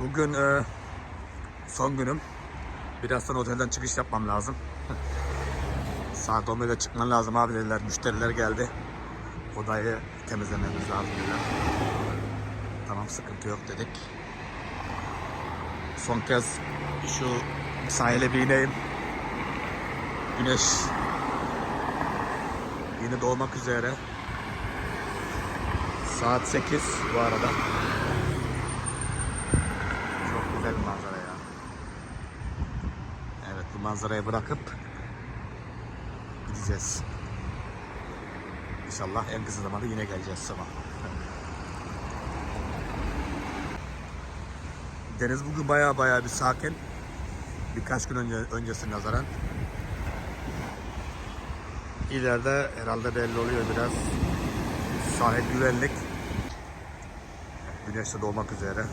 Bugün e, son günüm. Biraz sonra otelden çıkış yapmam lazım. Saat 11'de çıkman lazım abi dediler. Müşteriler geldi. Odayı temizlememiz lazım dediler. Tamam sıkıntı yok dedik. Son kez şu sahile bir ineyim. Güneş yeni doğmak üzere. Saat 8 bu arada. Bir manzara ya. Evet bu manzarayı bırakıp gideceğiz. İnşallah en kısa zamanda yine geleceğiz sabah. Deniz bugün baya baya bir sakin. Birkaç gün önce öncesine nazaran. İleride herhalde belli oluyor biraz. Sahil güvenlik. Güneş de doğmak üzere.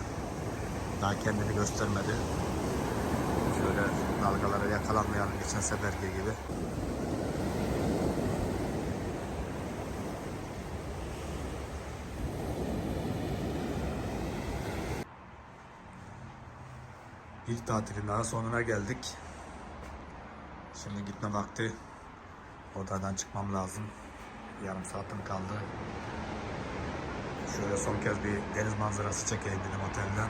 Daha kendini göstermedi. Şöyle dalgalara yakalanmayalım geçen seferki gibi. İlk tatilin daha sonuna geldik. Şimdi gitme vakti. Odadan çıkmam lazım. Yarım saatim kaldı. Şöyle son kez bir deniz manzarası çekeyim dedim otelden.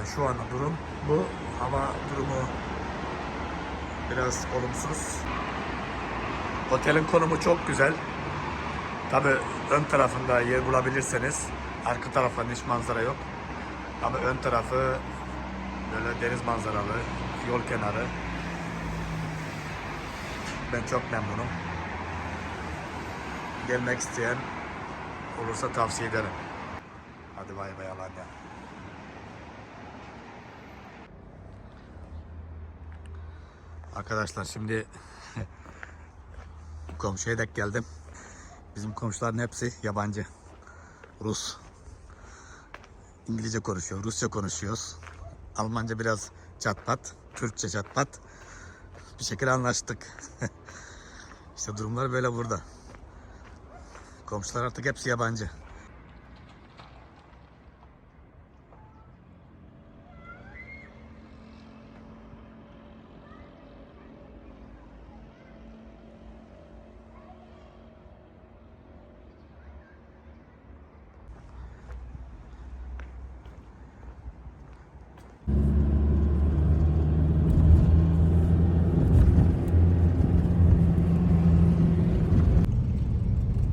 Ve şu anda durum bu. Hava durumu biraz olumsuz. Otelin konumu çok güzel. Tabi ön tarafında yer bulabilirseniz arka tarafında hiç manzara yok. Ama ön tarafı böyle deniz manzaralı, yol kenarı. Ben çok memnunum. Gelmek isteyen olursa tavsiye ederim. Hadi bay bay Alanya. Arkadaşlar şimdi komşuya denk geldim. Bizim komşuların hepsi yabancı. Rus. İngilizce konuşuyor, Rusça konuşuyoruz. Almanca biraz çatpat, Türkçe çatpat. Bir şekilde anlaştık. işte durumlar böyle burada. Komşular artık hepsi yabancı.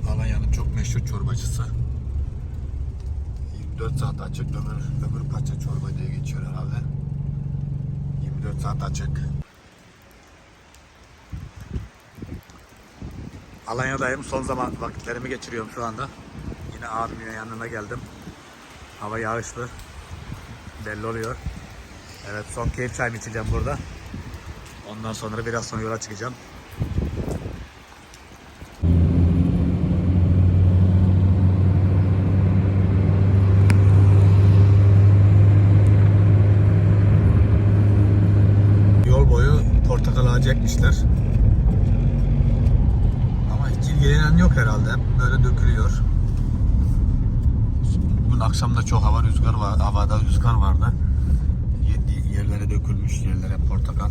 Alanya'nın çok meşhur çorbacısı. 24 saat açık, ömür, ömür paça çorba diye geçiyor herhalde. 24 saat açık. Alanya'dayım. Son zaman vakitlerimi geçiriyorum şu anda. Yine abimin yanına geldim. Hava yağışlı. Belli oluyor. Evet son keyif çayımı içeceğim burada. Ondan sonra biraz sonra yola çıkacağım. Yol boyu portakal ağacı ekmişler. Ama hiç ilgilenen yok herhalde. Böyle dökülüyor. Bugün akşam da çok hava rüzgar var. Havada rüzgar vardı. Ye- Yerlere dökülmüş. Yerlere portakal.